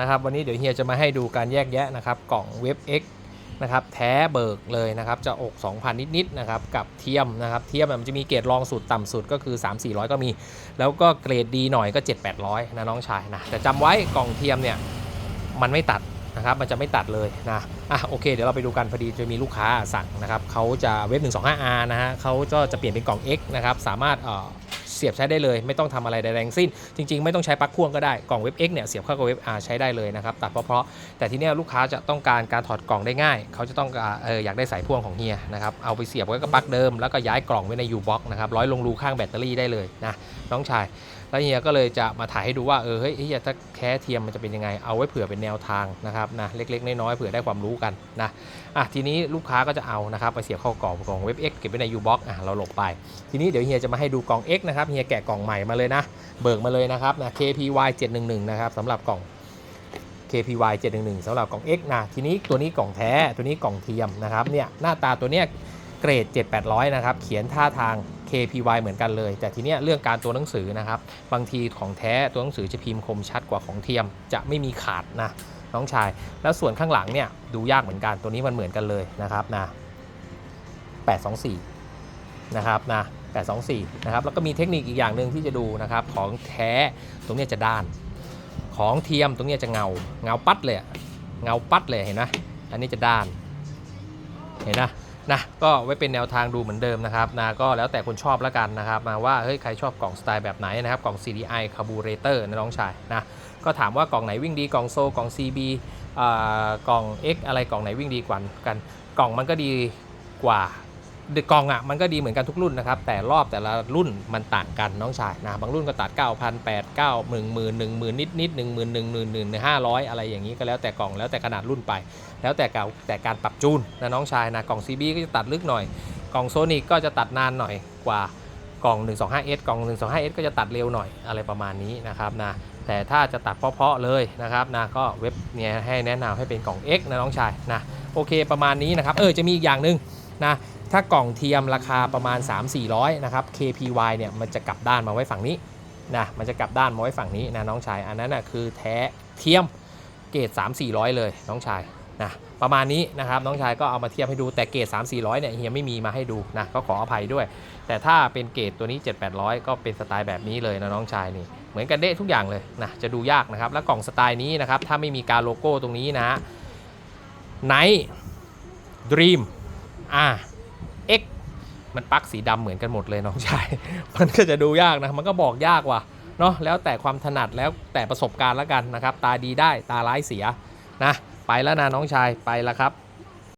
นะครับ วันนี้เดี๋ยวเฮียจะมาให้ดูการแยกแยะนะครับ กล่องเว็บ X นะครับแท้เบิกเลยนะครับจะอก 2,000 นิดๆนะครับกับเทียมนะครับเทียมมันจะมีเกรดรองสุดต่ำสุดก็คือ 3 400 ก็มี แล้วก็เกรดดีหน่อยก็ 7 800 นะน้องชายนะแต่จำไว้กล่องเทียมเนี่ยมันไม่ตัดนะครับมันจะไม่ตัดเลยนะอะโอเคเดี๋ยวเราไปดูกันพอดีจะมีลูกค้าสั่งนะครับเขาจะเว็บ 125R นะฮะเขาก็จะเปลี่ยนเป็นกล่อง X นะครับสามารถเอ่อ เสียบใช้ได้เลย ไม่ต้องทำอะไรใดๆทั้งสิ้น จริง ๆ ไม่ต้องใช้ปลั๊กพ่วงก็ได้กล่องเว็บ X เนี่ยเสียบเข้ากับเว็บ R ใช้ได้เลยนะครับตัดเพราะๆแต่ทีเนี้ยลูกค้าจะต้องการการถอดกล่องได้ง่าย เขาจะต้องเอออยากได้สายพ่วงของเฮียนะครับเอาไปเสียบไว้กับปลั๊กเดิมแล้วก็ย้ายกล่องไว้ใน U-box นะครับร้อยลงรูข้างแบตเตอรี่ได้เลยนะน้องชายแล้วเฮียก็เลยจะมาถ่ายให้ดูว่าเออเฮ้ยเฮียถ้าแค่เทียมมันจะเป็นยังไงเอาไว้เผื่อเป็นแนวทางนะครับนะเล็กๆน้อยๆเผื่อได้ความรู้กันนะอะทีนี้ลูกค้าก็จะเอานะครับไปเสียบเข้ากล่องกล่องเว็บ X เก็บไว้ใน U-box อะเราหลบไป ทีนี้เดี๋ยวเฮียจะมาให้ดูกล่อง X นะครับเฮียแกะกล่องใหม่มาเลยนะ เบิกมาเลยนะครับนะ KPY 711นะครับสำหรับกล่อง KPY 711สำหรับกล่อง X นะทีนี้ตัวนี้กล่องแท้ตัวนี้กล่องเทียมนะครับเนี่ยหน้าตาตัวเนี้ยเกรด 7800 นะครับ เขียนท่าทาง KPY เหมือนกันเลย แต่ทีเนี้ยเรื่องการตัวหนังสือนะครับ บางทีของแท้ตัวหนังสือจะพิมพ์คมชัดกว่าของเทียม จะไม่มีขาดนะน้องชาย แล้วส่วนข้างหลังเนี่ยดูยากเหมือนกัน ตัวนี้มันเหมือนกันเลยนะครับนะ824 นะครับนะ 824 นะครับ แล้วก็มีเทคนิคอีกอย่างหนึ่งที่จะดูนะครับ ของแท้ตรงนี้จะด้าน ของเทียมตรงนี้จะเงา เงาปัดเลย เงาปัดเลยเห็นไหมอันนี้จะด้าน เห็นนะนะก็ไว้เป็นแนวทางดูเหมือนเดิมนะครับนะก็แล้วแต่คนชอบแล้วกันนะครับมาว่าเฮ้ยใครชอบกล่องสไตล์แบบไหนนะครับกล่อง CDI Carburetor นะน้องชายนะก็ถามว่ากล่องไหนวิ่งดีกล่องโซกล่อง CB อ่ากล่อง X อะไรกล่องไหนวิ่งดีกว่ากัน กล่องมันก็ดีกว่า กล่องอะมันก็ดีเหมือนกันทุกรุ่นนะครับ แต่รอบแต่ละรุ่นมันต่างกันน้องชายนะบางรุ่นก็ตัด 9 0 0 0 8 9 1 0 0 0 0 1 0 0 0 0นิดนิด1 1 0 0 0 1 1 0 500 อะไรอย่างนี้ก็แล้วแต่กล่องแล้วแต่ขนาดรุ่นไป แล้วแต่การแต่การปรับจูนนะน้องชายนะกล่อง CB ก็จะตัดลึกหน่อย กล่องโซนิกก็จะตัดนานหน่อยกว่ากล่อง 125S กล่อง 125S ก็จะตัดเร็วหน่อยอะไรประมาณนี้นะครับนะแต่ถ้าจะตัดเพาะๆเลยนะครับนะก็เว็บเนี่ยให้แนะนำให้เป็นกล่อง X นะน้องชายนะโอเคประมาณนี้นะครับเออจะมีอีกอย่างหนึ่ง นะถ้ากล่องเทียมราคาประมาณ 3-400นะครับ KPY เนี่ยมันจะกลับด้านมาไว้ฝั่งนี้นะมันจะกลับด้านมาไว้ฝั่งนี้นะน้องชายอันนั้นนะคือแท้เทียมเกรด3-400 เลยน้องชายนะประมาณนี้นะครับน้องชายก็เอามาเทียบให้ดูแต่เกรด3 400เนี่ยเฮียไม่มีมาให้ดูนะก็ขออภัยด้วย แต่ถ้าเป็นเกรดตัวนี้ 7 800 ก็เป็นสไตล์แบบนี้เลยนะน้องชายนี่เหมือนกันเด้ทุกอย่างเลยนะจะดูยากนะครับ แล้วกล่องสไตล์นี้นะครับถ้าไม่มีการโลโก้ตรงนี้นะ Night Dream อ่า X มันปลั๊กสีดำเหมือนกันหมดเลยน้องชาย มันก็จะดูยากนะ มันก็บอกยากว่ะเนาะแล้วแต่ความถนัดแล้วแต่ประสบการณ์แล้วกันนะครับ ตาดีได้ตาร้ายเสียนะ ไปแล้วนะน้องชายไปแล้วครับ